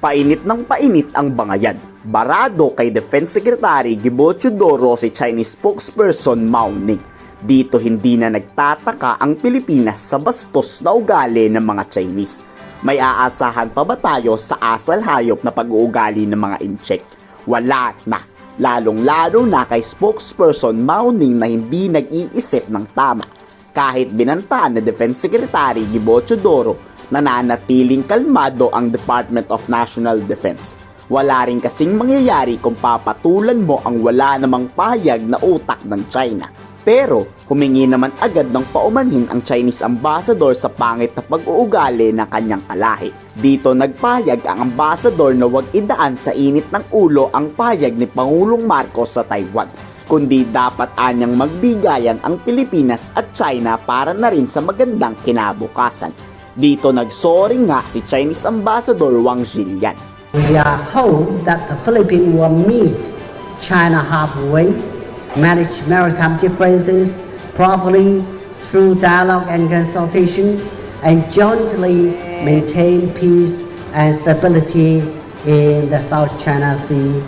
Painit ng painit ang bangayan. Barado kay Defense Secretary Gibo Chudoro si Chinese spokesperson Mao Ning. Dito hindi na nagtataka ang Pilipinas sa bastos na ugali ng mga Chinese. May aasahan pa ba tayo sa asal hayop na pag-uugali ng mga incheck? Wala na. Lalong-lalo na kay spokesperson Mao Ning na hindi nag-iisip ng tama. Kahit binantaan na Defense Secretary Gibo Chudoro nananatiling kalmado ang Department of National Defense. Wala rin kasing mangyayari kung papatulan mo ang wala namang pahayag na utak ng China. Pero humingi naman agad ng paumanhin ang Chinese ambassador sa pangit na pag-uugali ng kanyang kalahi. Dito nagpahayag ang ambassador na huwag idaan sa init ng ulo ang pahayag ni Pangulong Marcos sa Taiwan kundi dapat anyang magbigayan ang Pilipinas at China para na rin sa magandang kinabukasan. Dito nagsorry nga si Chinese Ambassador Wang Zhilian. We are hope that the Philippines will meet China halfway, manage maritime differences properly through dialogue and consultation, and jointly maintain peace and stability in the South China Sea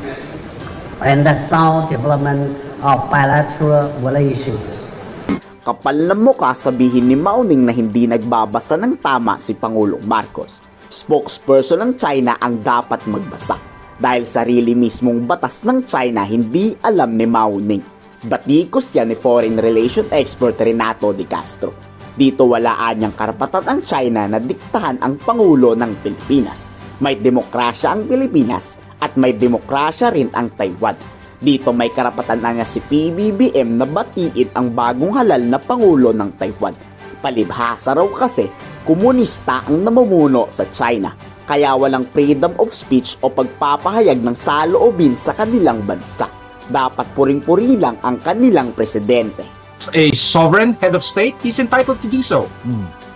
and the sound development of bilateral relations. Kapal na mukha sabihin ni Mauning na hindi nagbabasa ng tama si Pangulong Marcos. Spokesperson ng China ang dapat magbasa dahil sarili mismong batas ng China hindi alam ni Mauning. Batikos yan ni foreign relation expert Renato Di Castro. Dito walaan niyang karapatan ang China na diktahan ang Pangulo ng Pilipinas. May demokrasya ang Pilipinas at may demokrasya rin ang Taiwan. Dito may karapatan na niya si PBBM na batiin ang bagong halal na Pangulo ng Taiwan. Palibhasa raw kasi, komunista ang namumuno sa China. Kaya walang freedom of speech o pagpapahayag ng saloobin sa kanilang bansa. Dapat puring-puri lang ang kanilang presidente. a sovereign head of state, he's entitled to do so.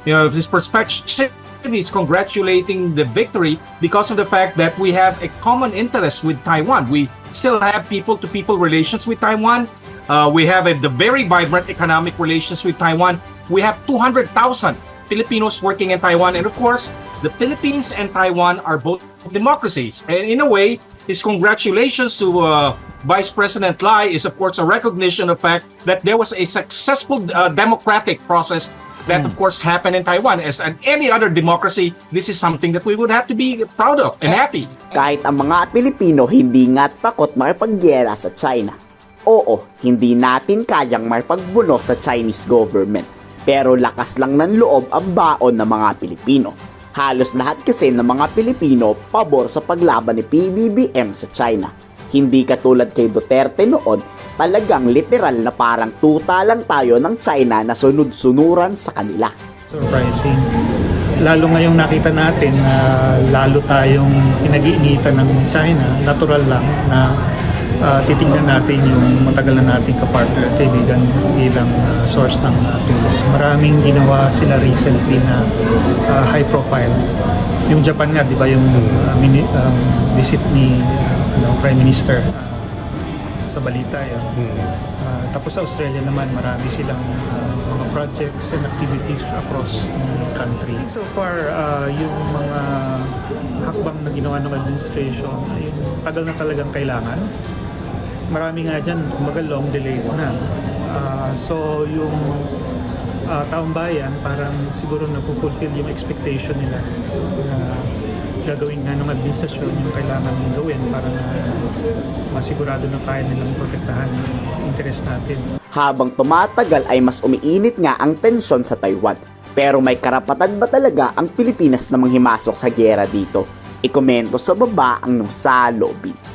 You know, this perspective is congratulating the victory because of the fact that we have a common interest with Taiwan. We still have people-to-people relations with Taiwan. Uh, we have a, the very vibrant economic relations with Taiwan. We have 200,000 Filipinos working in Taiwan, and of course, the Philippines and Taiwan are both democracies. And in a way, his congratulations to uh, Vice President Lai is, of course, a recognition of fact that there was a successful uh, democratic process that, of course, happened in Taiwan. As in any other democracy, this is something that we would have to be proud of and happy. Kahit ang mga Pilipino hindi nga takot makipagyera sa China. Oo, hindi natin kayang makipagbuno sa Chinese government. Pero lakas lang ng loob ang baon ng mga Pilipino. Halos lahat kasi ng mga Pilipino pabor sa paglaban ni PBBM sa China. Hindi katulad kay Duterte noon, talagang literal na parang tuta lang tayo ng China na sunod-sunuran sa kanila. surprising. Lalo ngayong nakita natin na lalo tayong pinag-iinitan ng China, natural lang na uh, titingnan natin yung matagal na nating kapartner, kaibigan bilang uh, source ng uh. Maraming ginawa sila recently na uh, high profile. Yung Japan nga, di ba, yung uh, mini, um, visit ni uh, ano, Prime Minister sa balita yan. Ah, tapos sa Australia naman, marami silang ah, mga projects and activities across the country. So far, ah, yung mga hakbang na ginawa ng administration, ay tagal na talagang kailangan. Marami nga dyan, kumbaga long delay na. Ah, so yung ah, taong bayan, parang siguro na-fulfill yung expectation nila na gagawin nga ng administrasyon yung kailangan gawin para na masigurado na kaya nilang protektahan yung interest natin. Habang tumatagal ay mas umiinit nga ang tensyon sa Taiwan. Pero may karapatan ba talaga ang Pilipinas na manghimasok sa gyera dito? Ikomento sa baba ang nung lobby.